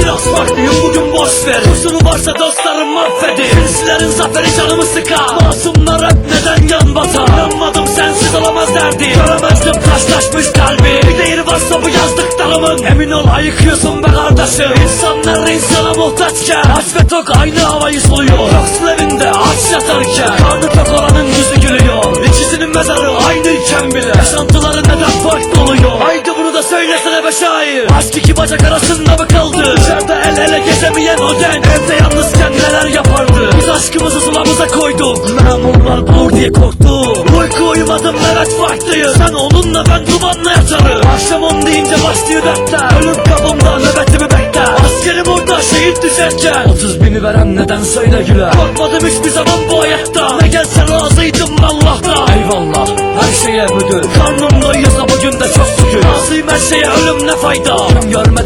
Biraz farklıyım bugün boş ver. Kusuru varsa dostlarım affedin. Sizlerin zaferi canımı sıkar. Masumlar hep neden yan taşlaşmış kalbi Bir değeri varsa bu yazdıklarımın Emin ol ayıkıyorsun be kardeşim. İnsanlar insana muhtaçken Aç ve tok aynı havayı soluyor. Yoksul evinde aç yatarken Karnı tok olanın yüzü gülüyor. İkisinin mezarı aynıyken bile Yaşantıları neden farklı oluyor? Haydi bunu da söylesene be şair. Aşk iki bacak arasında mı kaldı? Dışarıda el ele gezemeyen o den Evde yalnızken neler yapardı? Biz aşkımızı sulamıza koyduk. Memurlar bulur diye korktuk Uyku uyumadım evet farklıyız Sen onunla ben dumanla yatarım. Akşam on deyince başlıyor dertler. Ölüm kapımda nöbetimi bekler Askerim orada şehit düşerken. Otuz bini veren neden söyle güler Korkmadım hiçbir zaman bu hayatta. Ne gelse razıydım Allah'tan. Eyvallah her şeye müdür. Karnım doyuyorsa bugün de çok şükür. Razıyım her şeye ölüm ne fayda? Ölüm görmek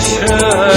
future